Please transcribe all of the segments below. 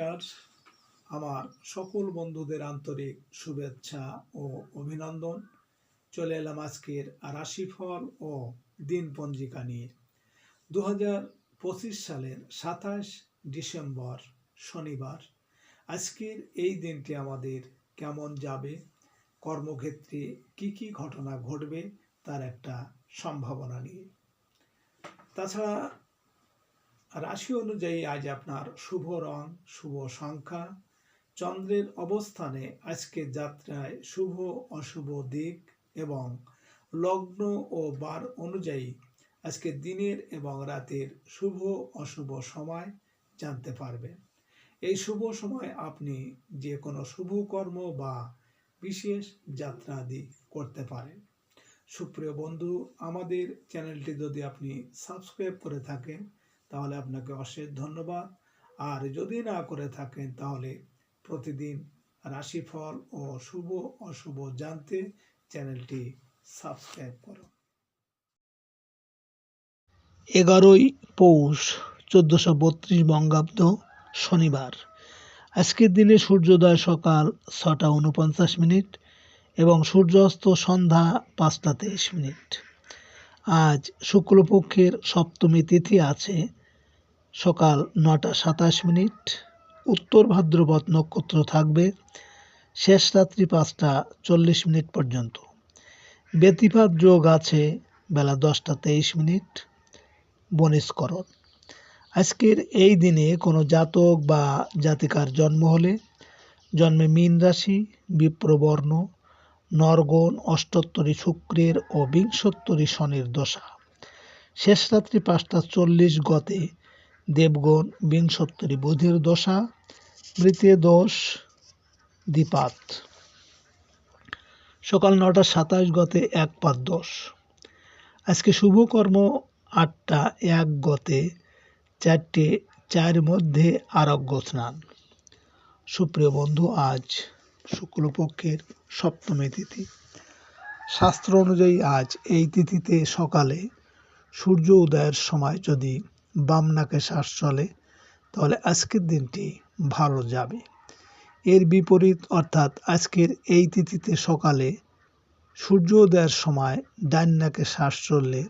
নমস্কার। আমার সকল বন্ধুদের আন্তরিক শুভেচ্ছা ও অভিনন্দন। চলে এলাম আজকের রাশিফল ও দিন পঞ্জিকা নিয়ে। দু পঁচিশ সালের সাতাশ ডিসেম্বর শনিবার। আজকের এই দিনটি আমাদের কেমন যাবে? কর্মক্ষেত্রে কি কি ঘটনা ঘটবে? তার একটা সম্ভাবনা নিয়ে। তাছাড়া রাশি অনুযায়ী আজ আপনার শুভ রং, শুভ সংখ্যা। চন্দ্রের অবস্থানে আজকে যাত্রায় শুভ, অশুভ দিক এবং লগ্ন ও বার অনুযায়ী আজকে দিনের এবং রাতের শুভ, অশুভ সময় জানতে পারবেন। এই শুভ সময় আপনি যে কোনো শুভ কর্ম বা বিশেষ যাত্রা আদি করতে পারেন। সুপ্রিয় বন্ধু, আমাদের চ্যানেলটি যদি আপনি সাবস্ক্রাইব করে থাকেন তাহলে আপনাকে অশেষ ধন্যবাদ। আর যদি না করে থাকেন, তাহলে প্রতিদিন রাশিফল ও শুভ অশুভ জানতে চ্যানেলটি সাবস্ক্রাইব করুন। এগারোই পৌষ, চোদ্দোশো বত্রিশ বঙ্গাব্দ শনিবার। আজকের দিনে সূর্যোদয় সকাল ছটা উনপঞ্চাশ মিনিট এবং সূর্যাস্ত সন্ধ্যা পাঁচটা তেইশ মিনিট। আজ শুক্লপক্ষের সপ্তমী তিথি আছে। সকাল নটা সাতাশ মিনিট। উত্তর ভাদ্রপদ নক্ষত্র থাকবে। শেষ রাত্রি পাঁচটা চল্লিশ মিনিট পর্যন্ত। ব্যতিপাত যোগ আছে বেলা দশটা তেইশ মিনিট। বনিষ্করণ আজকের এই দিনে কোনো জাতক বা জাতিকার জন্ম হলে জন্মে মীন রাশি, বিপ্রবর্ণ, নরগণ, অষ্টোত্তরী শুক্রের ও বিংশোত্তরী শনির দশা। শেষ রাত্রি পাঁচটা চল্লিশ গতে দেবগণ বিংশোত্তরী বুধের দশা, মৃতে দোষ দ্বিপাত। সকাল নটা সাতাশ গতে এক পাত দোষ আজকে শুভকর্ম আটটা এক গতে চারটে চার মধ্যে আরোগ্য স্নান। সুপ্রিয় বন্ধু, আজ শুক্লপক্ষের সপ্তমী তিথি। শাস্ত্র অনুযায়ী আজ এই তিথিতে সকালে সূর্য উদয়ের সময় যদি বাম নাকে শ্বাস চলে, তাহলে আজকের দিনটি ভালো যাবে। এর বিপরীত অর্থাৎ আজকের এই তিথিতে সকালে সূর্যোদয়ের সময় ডান নাকে শ্বাস চললে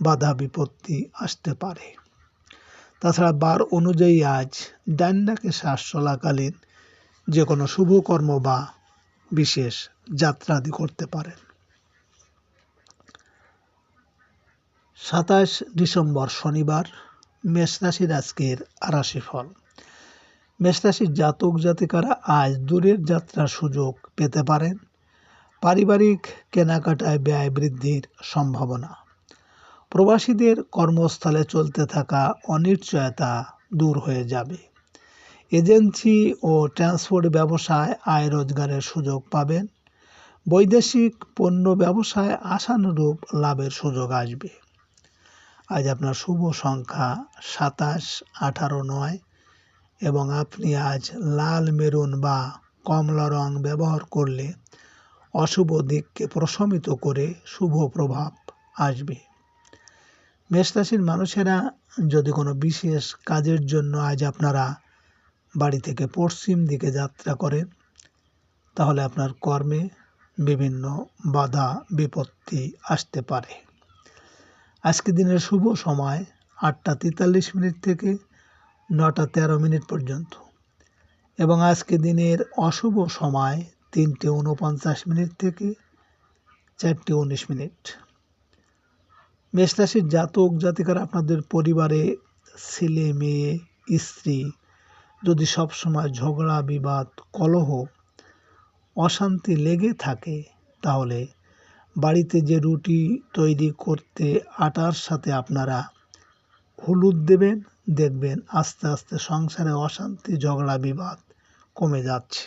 বাধা বিপত্তি আসতে পারে। তাছাড়া বার অনুযায়ী আজ ডান নাকে শ্বাস চলাকালীন যে কোনো শুভ কর্ম বা বিশেষ যাত্রা আদি করতে পারেন। সাতাশ ডিসেম্বর শনিবার, মেষ রাশির আজকের রাশিফল মেষ রাশির জাতক জাতিকারা আজ দূরের যাত্রার সুযোগ পেতে পারেন। পারিবারিক কেনাকাটায় ব্যয় বৃদ্ধির সম্ভাবনা। প্রবাসীদের কর্মস্থলে চলতে থাকা অনিশ্চয়তা দূর হয়ে যাবে। এজেন্সি ও ট্রান্সপোর্ট ব্যবসায় আয় রোজগারের সুযোগ পাবেন। বৈদেশিক পণ্য ব্যবসায় আশানুরূপ লাভের সুযোগ আসবে। আজ আপনার শুভ সংখ্যা সাতাশ, আঠারো, নয় এবং আপনি আজ লাল, মেরুন বা কমলা রং ব্যবহার করলে অশুভ দিককে প্রশমিত করে শুভ প্রভাব আসবে। মেষরাশির মানুষেরা যদি কোনো বিশেষ কাজের জন্য আজ আপনারা বাড়ি থেকে পশ্চিম দিকে যাত্রা করেন, তাহলে আপনার কর্মে বিভিন্ন বাধা, বিপত্তি আসতে পারে। আজকে দিনের শুভ সময় আটটা তেতাল্লিশ মিনিট থেকে নটা তেরো মিনিট পর্যন্ত। এবং আজকে দিনের অশুভ সময় তিনটে উনপঞ্চাশ মিনিট থেকে চারটে উনিশ মিনিট। মেষরাশির জাতক জাতিকার আপনাদের পরিবারে ছেলে, মেয়ে, স্ত্রী যদি সবসময় ঝগড়া, বিবাদ, কলহ, অশান্তি লেগে থাকে, তাহলে বাড়িতে যে রুটি তৈরি করতে আটার সাথে আপনারা হলুদ দেবেন, দেখবেন আস্তে আস্তে সংসারে অশান্তি, ঝগড়া, বিবাদ কমে যাচ্ছে।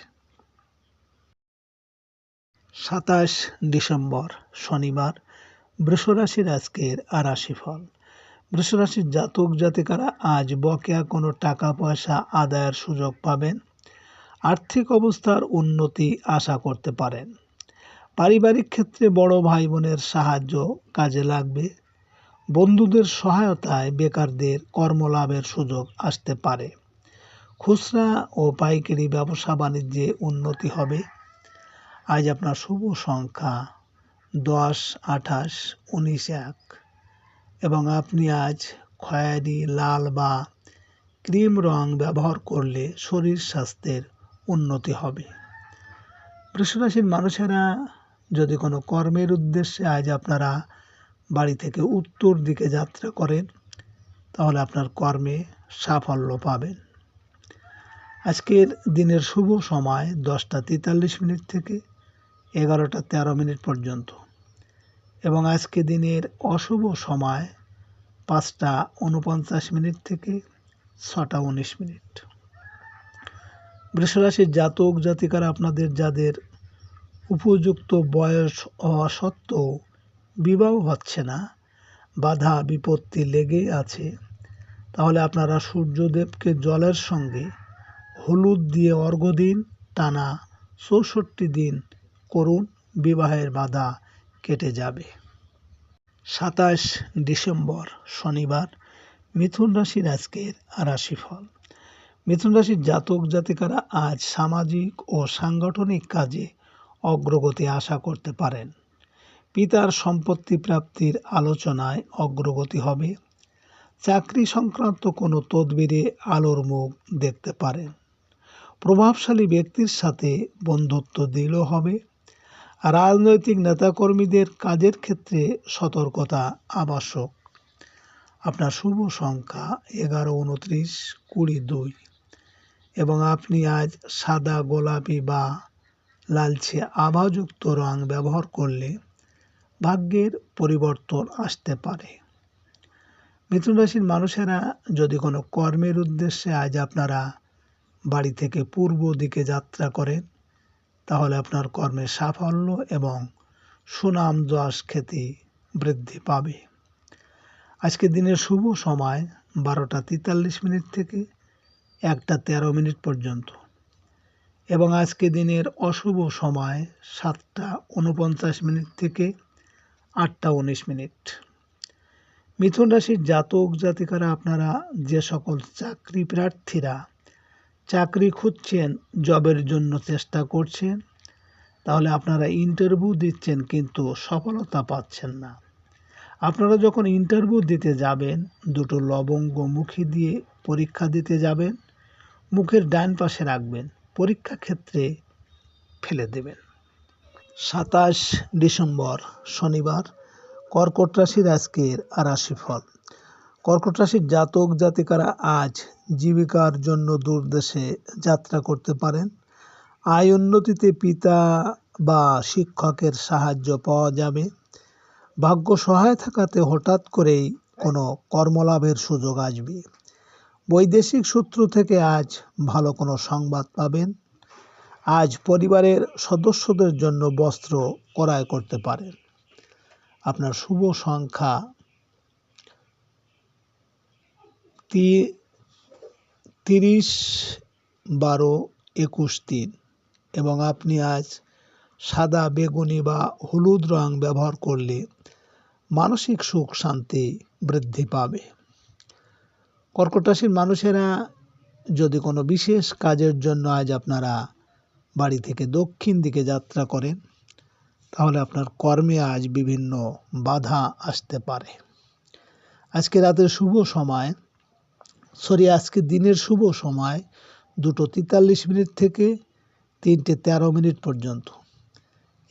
সাতাশ ডিসেম্বর, শনিবার, বৃষরাশির আজকের রাশিফল বৃষরাশির জাতক জাতিকারা আজ বকেয়া কোনো টাকা পয়সা আদায়ের সুযোগ পাবেন। আর্থিক অবস্থার উন্নতি আশা করতে পারেন। পারিবারিক ক্ষেত্রে বড় ভাই বোনের সাহায্য কাজে লাগবে। বন্ধুদের সহায়তায় বেকারদের কর্মলাভের সুযোগ আসতে পারে। খুচরা ও পাইকারি ব্যবসা বাণিজ্যে উন্নতি হবে। আজ আপনার শুভ সংখ্যা দশ, আঠাশ, উনিশ, এক। এবং আপনি আজ খয়েরি, লাল বা ক্রিম রং ব্যবহার করলে শরীর স্বাস্থ্যের উন্নতি হবে। বৃষরাশির মানুষেরা যদি কোনো কর্মের উদ্দেশ্যে আজ আপনারা বাড়ি থেকে উত্তর দিকে যাত্রা করেন, তাহলে আপনার কর্মে সাফল্য পাবেন। আজকের দিনের শুভ সময় দশটা তেতাল্লিশ মিনিট থেকে এগারোটা তেরো মিনিট পর্যন্ত এবং আজকে দিনের অশুভ সময় পাঁচটা উনপঞ্চাশ মিনিট থেকে ছটা উনিশ মিনিট। বৃষরাশির জাতক জাতিকারা আপনাদের যাদের উপযুক্ত বয়স হওয়া সত্ত্বেও বিবাহ হচ্ছে না। বাধা বিপত্তি লেগে আছে। তাহলে আপনারা সূর্যদেবকে জলের সঙ্গে হলুদ দিয়ে অর্ঘ্য দিন, টানা চৌষট্টি দিন করুন, বিবাহের বাধা কেটে যাবে। সাতাশ ডিসেম্বর, শনিবার, মিথুন রাশির আজকের রাশিফল। মিথুন রাশির জাতক জাতিকারা আজ সামাজিক ও সাংগঠনিক কাজে অগ্রগতি আশা করতে পারেন। পিতার সম্পত্তি প্রাপ্তির আলোচনায় অগ্রগতি হবে। চাকরি সংক্রান্ত কোনো তদবিরে আলোর মুখ দেখতে পারেন। প্রভাবশালী ব্যক্তির সাথে বন্ধুত্ব দৃঢ় হবে। রাজনৈতিক নেতাকর্মীদের কাজের ক্ষেত্রে সতর্কতা আবশ্যক। আপনার শুভ সংখ্যা এগারো, উনত্রিশ, কুড়ি, দুই। এবং আপনি আজ সাদা, গোলাপি বা লালচে আভাযুক্ত রং ব্যবহার করলে ভাগ্যের পরিবর্তন আসতে পারে। মিথুন রাশির মানুষেরা যদি কোনো কর্মের উদ্দেশ্যে আজ আপনারা বাড়ি থেকে পূর্ব দিকে যাত্রা করেন, তাহলে আপনার কর্মের সাফল্য এবং সুনাম যশ খ্যাতি বৃদ্ধি পাবে। আজকে দিনের শুভ সময় বারোটা তেতাল্লিশ মিনিট থেকে একটা তেরো মিনিট পর্যন্ত। এবং আজকে দিনের অশুভ সময় সাতটা উনপঞ্চাশ মিনিট থেকে আটটা উনিশ মিনিট। মিথুন রাশির জাতক জাতিকারা আপনারা যে সকল চাকরি প্রার্থীরা চাকরি খুঁজছেন, জবের জন্য চেষ্টা করছেন, তাহলে আপনারা ইন্টারভিউ দিচ্ছেন কিন্তু সফলতা পাচ্ছেন না। আপনারা যখন ইন্টারভিউ দিতে যাবেন, দুটো লবঙ্গ মুখে দিয়ে পরীক্ষা দিতে যাবেন, মুখের ডান পাশে রাখবেন। পরীক্ষা ক্ষেত্রে ফেলে দেবেন। সাতাশ ডিসেম্বর শনিবার, কর্কট রাশির আজকের রাশিফল। কর্কট রাশির জাতক জাতিকারা আজ জীবিকার জন্য দূরদেশে যাত্রা করতে পারেন। আয় উন্নতিতে পিতা বা শিক্ষকের সাহায্য পাওয়া যাবে। ভাগ্য সহায় থাকাতে হঠাৎ করেই কোনো কর্মলাভের সুযোগ আসবে। বৈদেশিক সূত্র থেকে আজ ভালো কোনো সংবাদ পাবেন। আজ পরিবারের সদস্যদের জন্য বস্ত্র ক্রয় করতে পারেন। আপনার শুভ সংখ্যা তিরিশ বারো একুশ তিন এবং আপনি আজ সাদা, বেগুনি বা হলুদ রং ব্যবহার করলে মানসিক সুখ শান্তি বৃদ্ধি পাবে। কর্কট রাশির মানুষেরা যদি কোনো বিশেষ কাজের জন্য আজ আপনারা বাড়ি থেকে দক্ষিণ দিকে যাত্রা করেন, তাহলে আপনার কর্মে আজ বিভিন্ন বাধা আসতে পারে। আজকে রাতের শুভ সময়, সরি, আজকে দিনের শুভ সময় দুটো তেতাল্লিশ মিনিট থেকে তিনটে তেরো মিনিট পর্যন্ত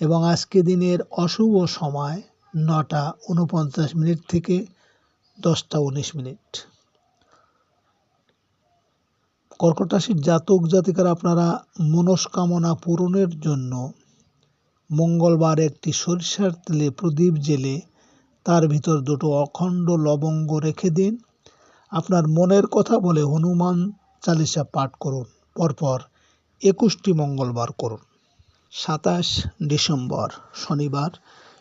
এবং আজকে দিনের অশুভ সময় নটা উনপঞ্চাশ মিনিট থেকে দশটা উনিশ মিনিট। কর্কট রাশির জাতক জাতিকারা আপনারা মনস্কামনা পূরণের জন্য মঙ্গলবার একটি সরিষার তেলে প্রদীপ জেলে তার ভিতর দুটো অখণ্ড লবঙ্গ রেখে দিন। আপনার মনের কথা বলে হনুমান চালিসা পাঠ করুন। পরপর একুশটি মঙ্গলবার করুন। সাতাশ ডিসেম্বর শনিবার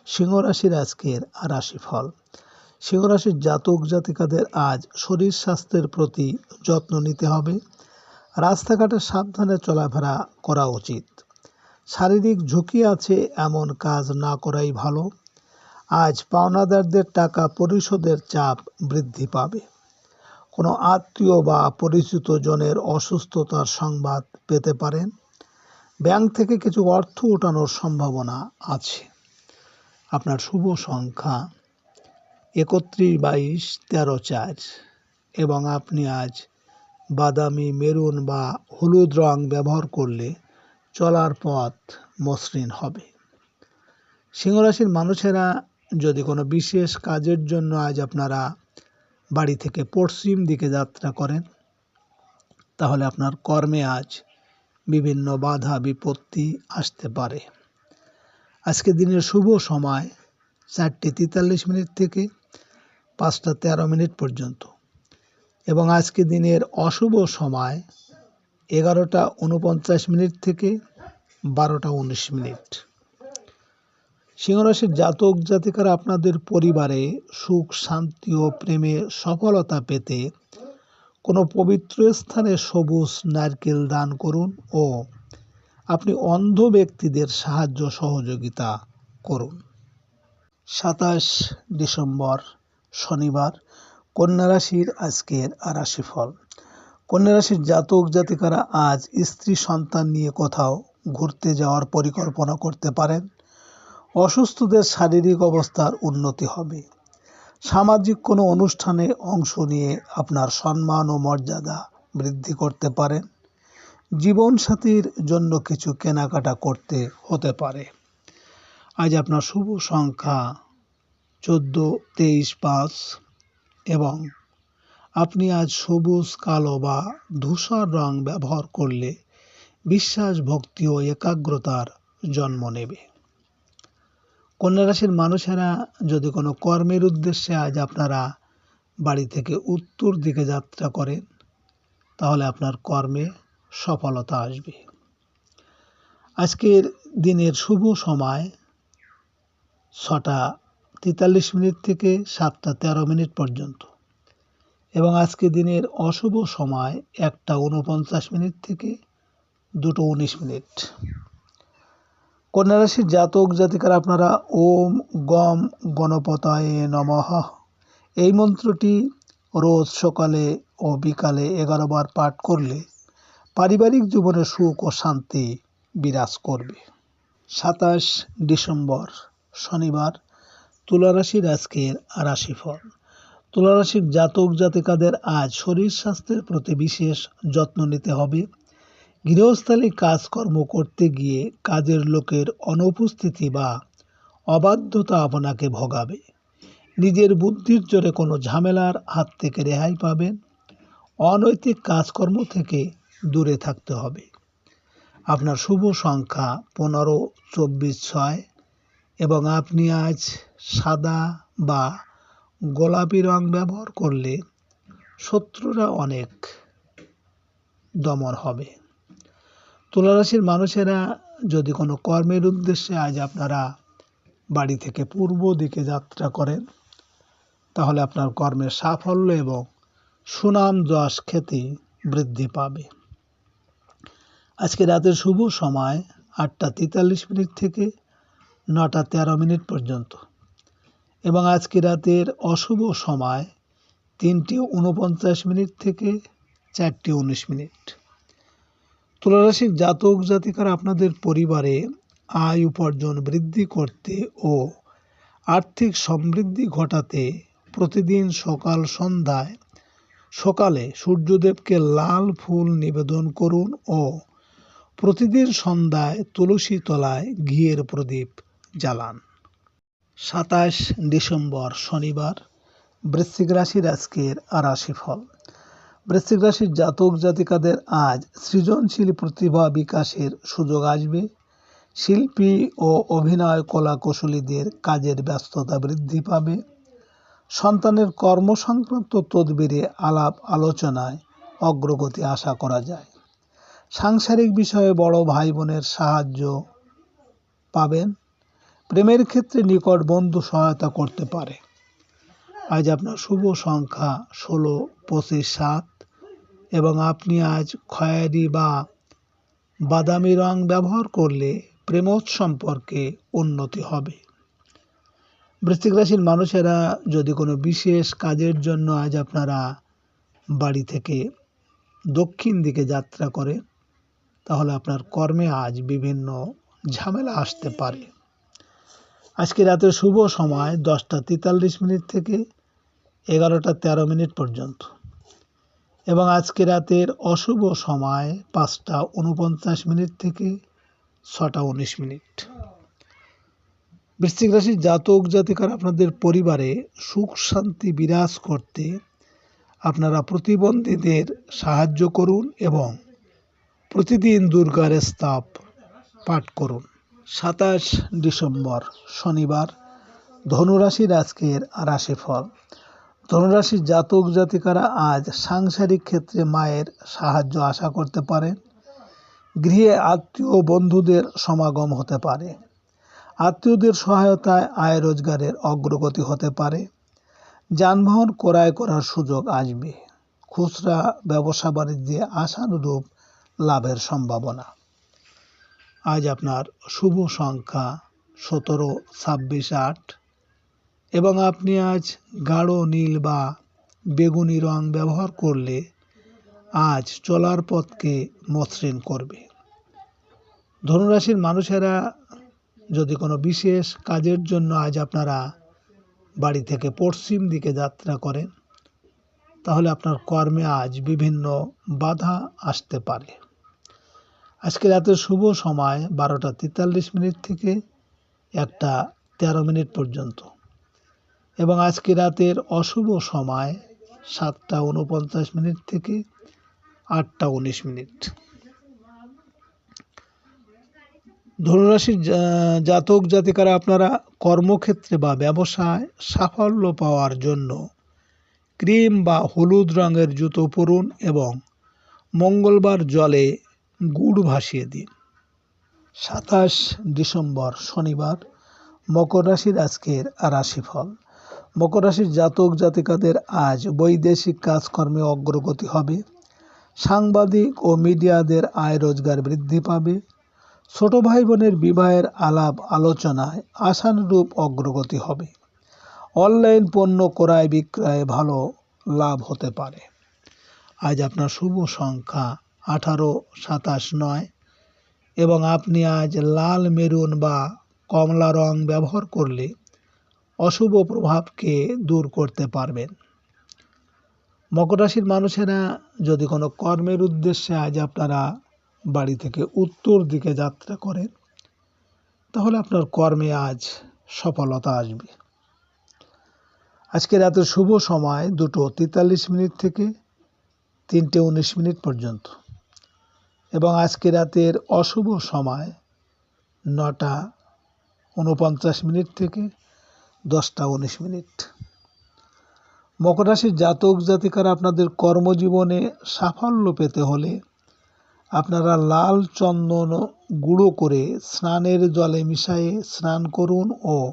সিংহরাশির আজকের রাশিফল। সিংহরাশির জাতক জাতিকাদের আজ শরীর স্বাস্থ্যের প্রতি যত্ন নিতে হবে। রাস্তাঘাটে সাবধানে চলাফেরা করা উচিত। শারীরিক ঝুঁকি আছে, এমন কাজ না করাই ভালো। আজ পাওনাদারদের টাকা পরিশোধের চাপ বৃদ্ধি পাবে। কোনো আত্মীয় বা পরিচিত জনের অসুস্থতার সংবাদ পেতে পারেন। ব্যাংক থেকে কিছু অর্থ ওঠানোর সম্ভাবনা আছে। আপনার শুভ সংখ্যা একত্রিশ বাইশ তেরো চার এবং আপনি আজ বাদামি, মেরুন বা হলুদ রং ব্যবহার করলে চলার পথ মসৃণ হবে। সিংহরাশির মানুষেরা যদি কোনো বিশেষ কাজের জন্য আজ আপনারা বাড়ি থেকে পশ্চিম দিকে যাত্রা করেন, তাহলে আপনার কর্মে আজ বিভিন্ন বাধা, বিপত্তি আসতে পারে। আজকে দিনের শুভ সময় চারটে তেতাল্লিশ মিনিট থেকে পাঁচটা তেরো মিনিট পর্যন্ত। এবং আজকে দিনের অশুভ সময় এগারোটা উনপঞ্চাশ মিনিট থেকে বারোটা উনিশ মিনিট। সিংহরাশির জাতক জাতিকারা আপনাদের পরিবারে সুখ, শান্তি ও প্রেমে সফলতা পেতে কোনো পবিত্র স্থানে সবুজ নারকেল দান করুন ও আপনি অন্ধ ব্যক্তিদের সাহায্য সহযোগিতা করুন। সাতাশ ডিসেম্বর শনিবার কন্যা রাশির আজকের রাশিফল কন্যা রাশির জাতক জাতিকারা আজ স্ত্রী সন্তান নিয়ে কোথাও ঘুরতে যাওয়ার পরিকল্পনা করতে পারেন। অসুস্থদের শারীরিক অবস্থার উন্নতি হবে। সামাজিক কোনো অনুষ্ঠানে অংশ নিয়ে আপনার সম্মান ও মর্যাদা বৃদ্ধি করতে পারেন। জীবনসাথীর জন্য কিছু কেনাকাটা করতে হতে পারে। আজ আপনার শুভ সংখ্যা চোদ্দ, তেইশ, পাঁচ। এবং আপনি আজ সবুজ, কালো বা ধূসর রং ব্যবহার করলে বিশ্বাস, ভক্তি ও একাগ্রতার জন্ম নেবে। কন্যা রাশির মানুষেরা যদি কোনো কর্মের উদ্দেশ্যে আজ আপনারা বাড়ি থেকে উত্তর দিকে যাত্রা করেন, তাহলে আপনার কর্মে সফলতা আসবে। আজকের দিনের শুভ সময় ছটা তেতাল্লিশ মিনিট থেকে সাতটা তেরো মিনিট পর্যন্ত। এবং আজকে দিনের অশুভ সময় একটা উনপঞ্চাশ মিনিট থেকে দুটো উনিশ মিনিট। কন্যা রাশির জাতক জাতিকার আপনারা ওম, গম, গণপতায় নমঃ। এই মন্ত্রটি রোজ সকালে ও বিকালে এগারো বার পাঠ করলে পারিবারিক জীবনে সুখ ও শান্তি বিরাজ করবে। সাতাশ ডিসেম্বর, শনিবার তুলা রাশির আজকের রাশিফল তুলারাশির জাতক জাতিকাদের আজ শরীর স্বাস্থ্যের প্রতি বিশেষ যত্ন নিতে হবে। গৃহস্থালী কাজকর্ম করতে গিয়ে কাজের লোকের অনুপস্থিতি বা অবাধ্যতা আপনাকে ভোগাবে। নিজের বুদ্ধির জোরে কোনো ঝামেলার হাত থেকে রেহাই পাবেন। অনৈতিক কাজকর্ম থেকে দূরে থাকতে হবে। আপনার শুভ সংখ্যা পনেরো, চব্বিশ, ছয় এবং আপনি আজ সাদা বা গোলাপি রং ব্যবহার করলে শত্রুরা অনেক দমন হবে। তুলারাশির মানুষেরা যদি কোনো কর্মের উদ্দেশ্যে আজ আপনারা বাড়ি থেকে পূর্ব দিকে যাত্রা করেন, তাহলে আপনার কর্মের সাফল্য এবং সুনাম যশ খ্যাতি বৃদ্ধি পাবে। আজকে রাতের শুভ সময় আটটা তেতাল্লিশ মিনিট থেকে নটা তেরো মিনিট পর্যন্ত। এবং আজকে রাতের অশুভ সময় তিনটি উনপঞ্চাশ মিনিট থেকে চারটি উনিশ মিনিট। তুলারাশির জাতক জাতিকারা আপনাদের পরিবারে আয় উপার্জন বৃদ্ধি করতে ও আর্থিক সমৃদ্ধি ঘটাতে প্রতিদিন সকাল সন্ধ্যায় সকালে সূর্যদেবকে লাল ফুল নিবেদন করুন ও প্রতিদিন সন্ধ্যায় তুলসী তলায় ঘিয়ের প্রদীপ জ্বালান সাতাশ ডিসেম্বর শনিবার, বৃশ্চিক রাশির আজকের রাশিফল বৃশ্চিক রাশির জাতক জাতিকাদের আজ সৃজনশীল প্রতিভা বিকাশের সুযোগ আসবে। শিল্পী ও অভিনয় কলা কৌশলীদের কাজের ব্যস্ততা বৃদ্ধি পাবে। সন্তানের কর্ম সংক্রান্ত তদবিরে আলাপ আলোচনায় অগ্রগতি আশা করা যায়। সাংসারিক বিষয়ে বড় ভাই বোনের সাহায্য পাবেন। প্রেমের ক্ষেত্রে নিকট বন্ধু সহায়তা করতে পারে। আজ আপনার শুভ সংখ্যা ষোলো, পঁচিশ, সাত এবং আপনি আজ খয়েরি বা বাদামি রং ব্যবহার করলে প্রেমোৎ সম্পর্কে উন্নতি হবে। বৃশ্চিক রাশির মানুষেরা যদি কোনো বিশেষ কাজের জন্য আজ আপনারা বাড়ি থেকে দক্ষিণ দিকে যাত্রা করেন, তাহলে আপনার কর্মে আজ বিভিন্ন ঝামেলা আসতে পারে। আজকে রাতের শুভ সময় দশটা তেতাল্লিশ মিনিট থেকে এগারোটা তেরো মিনিট পর্যন্ত। এবং আজকে রাতের অশুভ সময় পাঁচটা উনপঞ্চাশ মিনিট থেকে ছটা উনিশ মিনিট। বৃশ্চিক রাশির জাতক জাতিকার আপনাদের পরিবারে সুখ শান্তি বিরাজ করতে আপনারা প্রতিবন্ধীদের সাহায্য করুন এবং প্রতিদিন দুর্গার স্তাপ পাঠ করুন। সাতাশ ডিসেম্বর শনিবার ধনুরাশির আজকের রাশিফল। ধনুরাশির জাতক জাতিকারা আজ সাংসারিক ক্ষেত্রে মায়ের সাহায্য আশা করতে পারেন গৃহে আত্মীয় বন্ধুদের সমাগম হতে পারে। আত্মীয়দের সহায়তায় আয় রোজগারের অগ্রগতি হতে পারে। যানবাহন ক্রয় করার সুযোগ আসবে। খুচরা ব্যবসা বাণিজ্যে আশানুরূপ লাভের সম্ভাবনা। আজ আপনার শুভ সংখ্যা সতেরো, ছাব্বিশ, আট। এবং আপনি আজ গাঢ় নীল বা বেগুনি রং ব্যবহার করলে আজ চলার পথকে মসৃণ করবে। ধনুরাশির মানুষেরা যদি কোনো বিশেষ কাজের জন্য আজ আপনারা বাড়ি থেকে পশ্চিম দিকে যাত্রা করেন, তাহলে আপনার কর্মে আজ বিভিন্ন বাধা আসতে পারে। আজকে রাতের শুভ সময় বারোটা তেতাল্লিশ মিনিট থেকে একটা তেরো মিনিট পর্যন্ত। এবং আজকে রাতের অশুভ সময় সাতটা উনপঞ্চাশ মিনিট থেকে আটটা উনিশ মিনিট। ধনুরাশির জাতক জাতিকারা আপনারা কর্মক্ষেত্রে বা ব্যবসায় সাফল্য পাওয়ার জন্য ক্রিম বা হলুদ রঙের জুতো পরুন এবং মঙ্গলবার জলে গুড় ভাসিয়ে দিন। সাতাশ ডিসেম্বর শনিবার, মকর রাশির আজকের রাশিফল। মকর রাশির জাতক জাতিকাদের আজ বৈদেশিক কাজকর্মে অগ্রগতি হবে। সাংবাদিক ও মিডিয়াদের আয় রোজগার বৃদ্ধি পাবে। ছোট ভাই বোনের বিবাহের আলাপ আলোচনায় আশানুরূপ অগ্রগতি হবে। অনলাইন পণ্য ক্রয় বিক্রয়ে ভালো লাভ হতে পারে। আজ আপনার শুভ সংখ্যা আঠারো, সাতাশ, নয়। এবং আপনি আজ লাল মেরুন বা কমলা রং ব্যবহার করলে অশুভ প্রভাবকে দূর করতে পারবেন। মকর রাশির মানুষেরা যদি কোনো কর্মের উদ্দেশ্যে আজ আপনারা বাড়ি থেকে উত্তর দিকে যাত্রা করেন, তাহলে আপনার কর্মে আজ সফলতা আসবে। আজকে রাতের শুভ সময় দুটো তেতাল্লিশ মিনিট থেকে তিনটে উনিশ মিনিট পর্যন্ত। এবং আজকে রাতের অশুভ সময় নটা উনপঞ্চাশ মিনিট থেকে দশটা উনিশ মিনিট। মকর রাশির জাতক জাতিকারা আপনাদের কর্মজীবনে সাফল্য পেতে হলে আপনারা লাল চন্দন গুঁড়ো করে স্নানের জলে মিশিয়ে স্নান করুন ও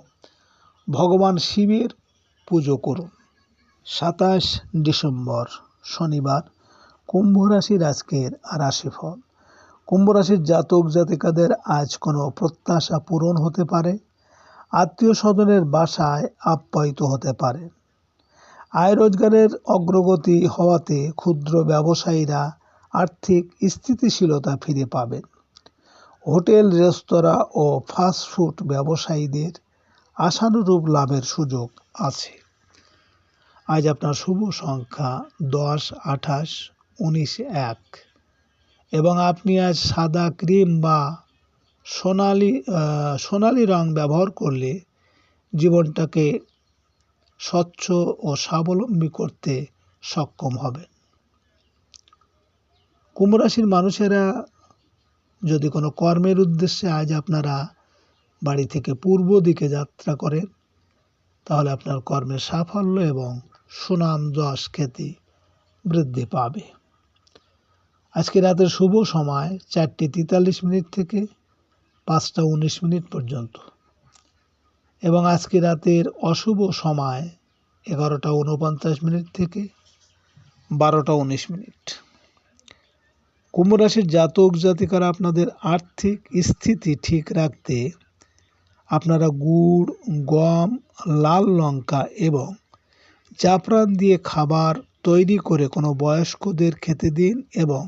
ভগবান শিবের পুজো করুন। সাতাশ ডিসেম্বর শনিবার, কুম্ভ রাশির আজকের রাশিফল। কুম্ভ রাশির জাতক জাতিকাদের আজ কোনো প্রত্যাশা পূরণ হতে পারে? আত্মীয় স্বজনের বাসায় আপ্যায়িত হতে পারে। আয় রোজগারের অগ্রগতি হওয়াতে ক্ষুদ্র ব্যবসায়ীরা আর্থিক স্থিতিশীলতা ফিরে পাবেন। হোটেল, রেস্তোরাঁ ও ফাস্টফুড ব্যবসায়ীদের আশানুরূপ লাভের সুযোগ আছে। আজ আপনার শুভ সংখ্যা দশ, আঠাশ, উনিশ, এক। এবং আপনি আজ সাদা ক্রিম বা সোনালি সোনালি রং ব্যবহার করলে জীবনটাকে স্বচ্ছ ও স্বাবলম্বী করতে সক্ষম হবেন। কুম্ভ রাশির মানুষেরা যদি কোনো কর্মের উদ্দেশ্যে আজ আপনারা বাড়ি থেকে পূর্ব দিকে যাত্রা করেন, তাহলে আপনার কর্মের সাফল্য এবং সুনাম যশ খ্যাতি বৃদ্ধি পাবে। আজকে রাতের শুভ সময় চারটে তেতাল্লিশ মিনিট থেকে পাঁচটা উনিশ মিনিট পর্যন্ত। এবং আজকে রাতের অশুভ সময় এগারোটা উনপঞ্চাশ মিনিট থেকে বারোটা উনিশ মিনিট। কুম্ভ রাশির জাতক জাতিকারা আপনাদের আর্থিক স্থিতি ঠিক রাখতে আপনারা গুড়, গম, লাল লঙ্কা এবং জাফরান দিয়ে খাবার তৈরি করে কোনো বয়স্কদের খেতে দিন এবং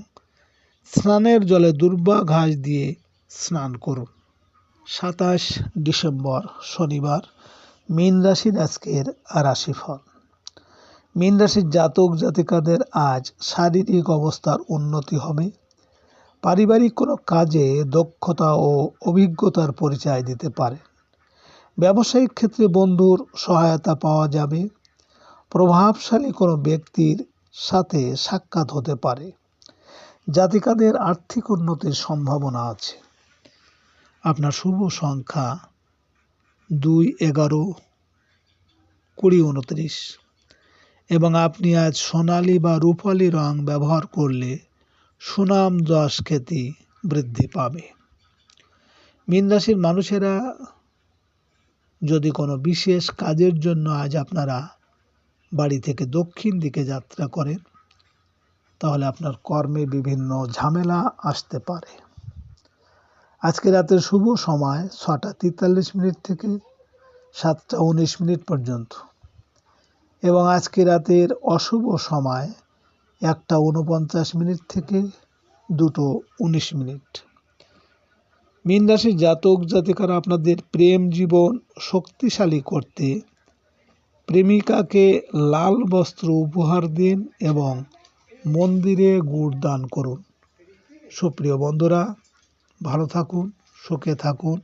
স্নানের জলে দুর্বা ঘাস দিয়ে স্নান করুন। সাতাশ ডিসেম্বর শনিবার, মীন রাশির আজকের রাশিফল মীন রাশির জাতক জাতিকাদের আজ শারীরিক অবস্থার উন্নতি হবে। পারিবারিক কোনো কাজে দক্ষতা ও অভিজ্ঞতার পরিচয় দিতে পারে। ব্যবসায়িক ক্ষেত্রে বন্ধুর সহায়তা পাওয়া যাবে। প্রভাবশালী কোনো ব্যক্তির সাথে সাক্ষাৎ হতে পারে। জাতিকাদের আর্থিক উন্নতির সম্ভাবনা আছে। আপনার শুভ সংখ্যা দুই এগারো কুড়ি উনত্রিশ। এবং আপনি আজ সোনালি বা রূপালি রং ব্যবহার করলে সুনাম যশ খ্যাতি বৃদ্ধি পাবে। মীন রাশির মানুষেরা যদি কোনো বিশেষ কাজের জন্য আজ আপনারা বাড়ি থেকে দক্ষিণ দিকে যাত্রা করেন তাহলে আপনার কর্মে বিভিন্ন ঝামেলা আসতে পারে। আজকে রাতের শুভ সময় ছটা তেতাল্লিশ মিনিট থেকে সাতটা উনিশ মিনিট পর্যন্ত। এবং আজকে রাতের অশুভ সময় একটা উনপঞ্চাশ মিনিট থেকে দুটো উনিশ মিনিট। মীন রাশির জাতক জাতিকারা আপনাদের প্রেম জীবন শক্তিশালী করতে প্রেমিকাকে লাল বস্ত্র উপহার দিন এবং মন্দিরে গুড় দান করুন। সুপ্রিয় বন্ধুরা ভালো থাকুন সুখে থাকুন।